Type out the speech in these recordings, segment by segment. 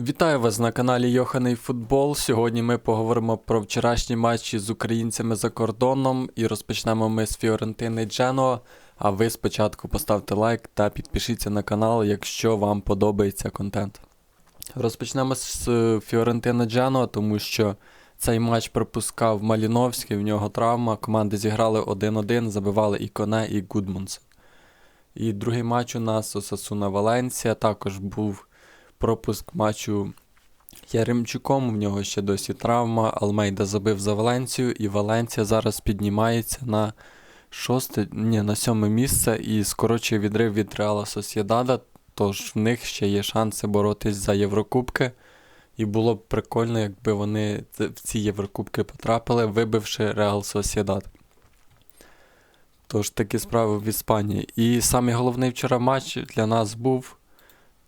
Вітаю вас на каналі Йоханий Футбол. Сьогодні ми поговоримо про вчорашні матчі з українцями за кордоном і розпочнемо ми з Фіорентини Дженоа. А ви спочатку поставте лайк та підпишіться на канал, якщо вам подобається контент. Розпочнемо з Фіорентини Дженоа, тому що цей матч пропускав Маліновський, в нього травма. Команди зіграли 1-1, забивали і Коне, і Гудмунсен. І другий матч у нас Осасуна Валенсія також був пропуск матчу Яремчуком. В нього ще досі травма. Алмейда забив за Валенцію, і Валенція зараз піднімається на шосте, ні, на сьоме місце і скорочує відрив від Реала Сосєдада. Тож в них ще є шанси боротись за Єврокубки. І було б прикольно, якби вони в ці Єврокубки потрапили, вибивши Реал Сосєдад. Тож такі справи в Іспанії. І самий головний вчора матч для нас був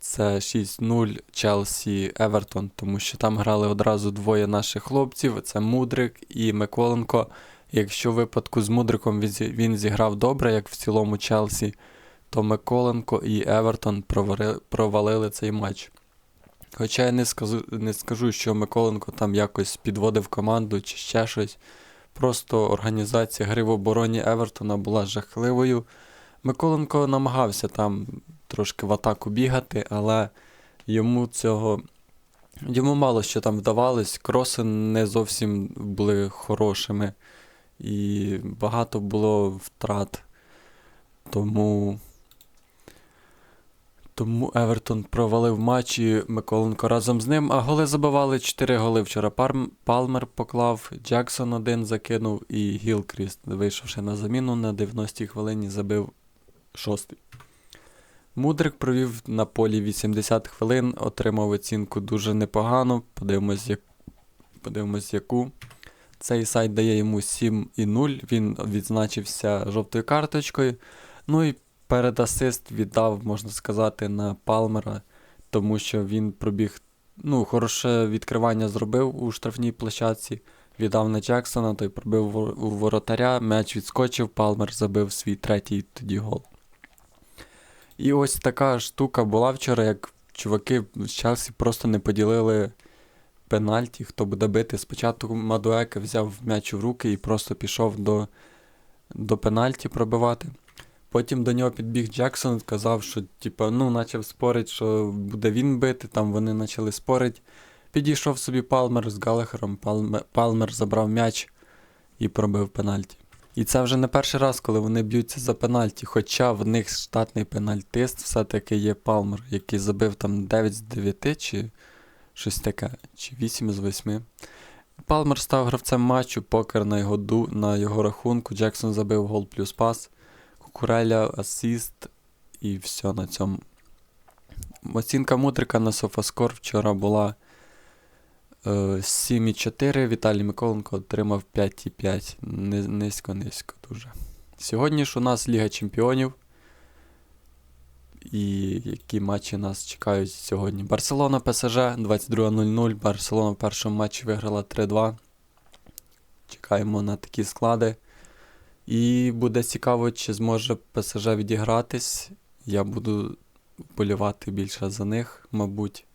це 6-0 Челсі Евертон, тому що там грали одразу двоє наших хлопців: це Мудрик і Миколенко. Якщо в випадку з Мудриком він зіграв добре, як в цілому Челсі, то Миколенко і Евертон провалили цей матч. Хоча я не скажу, не скажу, що Миколенко там якось підводив команду чи ще щось. Просто організація гри в обороні Евертона була жахливою. Миколенко намагався там трошки в атаку бігати, але йому цього. Йому мало що там вдавалось, кроси не зовсім були хорошими, і багато було втрат. Тому. Тому Евертон провалив матч і Миколенко разом з ним. А голи забивали 4 голи вчора. Парм, Палмер поклав, Джексон один закинув і Гілкріст, вийшовши на заміну на 90-й хвилині, забив шостий. Мудрик провів на полі 80 хвилин, отримав оцінку дуже непогану. Подивимось, як... Подивимось яку. Цей сайт дає йому 7,0. Він відзначився жовтою карточкою. Ну і перед асист віддав, можна сказати, на Палмера, тому що він пробіг, ну, хороше відкривання зробив у штрафній площадці. Віддав на Джексона, той пробив у воротаря, м'яч відскочив, Палмер забив свій третій тоді гол. І ось така штука була вчора, як чуваки з Челсі просто не поділили пенальті, хто буде бити. Спочатку Мадуеке взяв м'яч в руки і просто пішов до, до пенальті пробивати. Потім до нього підбіг Джексон, сказав, що типа, ну, почав спорити, що буде він бити, там вони почали спорити. Підійшов собі Палмер з Галахером, Палмер, Палмер забрав м'яч і пробив пенальті. І це вже не перший раз, коли вони б'ються за пенальті, хоча в них штатний пенальтист все-таки є Палмер, який забив там 9 з 9 чи щось таке, чи 8 з 8. Палмер став гравцем матчу, покер на його, ду, на його рахунку, Джексон забив гол плюс пас, Кукуреля асіст і все на цьому. Оцінка Мудрика на Софаскор вчора була 7,4. Віталій Миколенко отримав 5,5. Низько-низько дуже. Сьогодні ж у нас Ліга Чемпіонів. І які матчі нас чекають сьогодні? Барселона ПСЖ 22.00. Барселона в першому матчі виграла 3-2. Чекаємо на такі склади. І буде цікаво, чи зможе ПСЖ відігратись. Я буду вболівати більше за них, мабуть.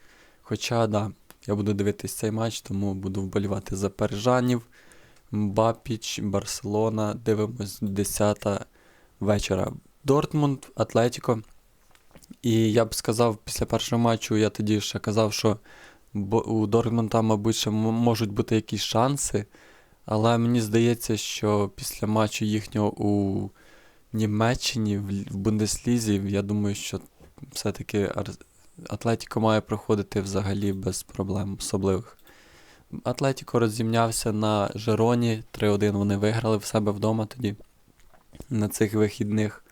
Хоча, да, я буду дивитись цей матч, тому буду вболівати за парижанів. Мбапіч, Барселона. Дивимось 10 вечора. Дортмунд, Атлетіко. І я б сказав, після першого матчу я тоді ще казав, що у Дортмунда, мабуть, ще можуть бути якісь шанси. Але мені здається, що після матчу їхнього у Німеччині, в Бундеслізі, я думаю, що все-таки Атлетіко має проходити взагалі без проблем особливих. Атлетіко розімнявся на Жероні 3-1. Вони виграли в себе вдома тоді на цих вихідних.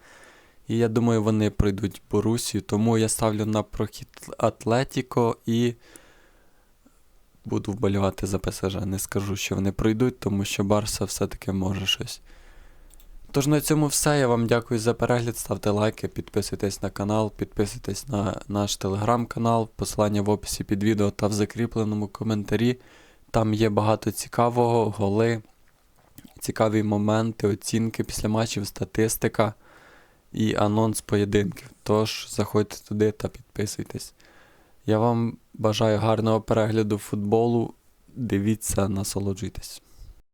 І я думаю, вони пройдуть Борусію, тому я ставлю на прохід Атлетіко і буду вболівати за ПСЖ. Не скажу, що вони пройдуть, тому що Барса все-таки може щось. Тож на цьому все. Я вам дякую за перегляд. Ставте лайки, підписуйтесь на канал, підписуйтесь на наш телеграм-канал, посилання в описі під відео та в закріпленому коментарі. Там є багато цікавого, голи, цікаві моменти, оцінки після матчів, статистика і анонс поєдинків. Тож заходьте туди та підписуйтесь. Я вам бажаю гарного перегляду футболу. Дивіться, насолоджуйтесь.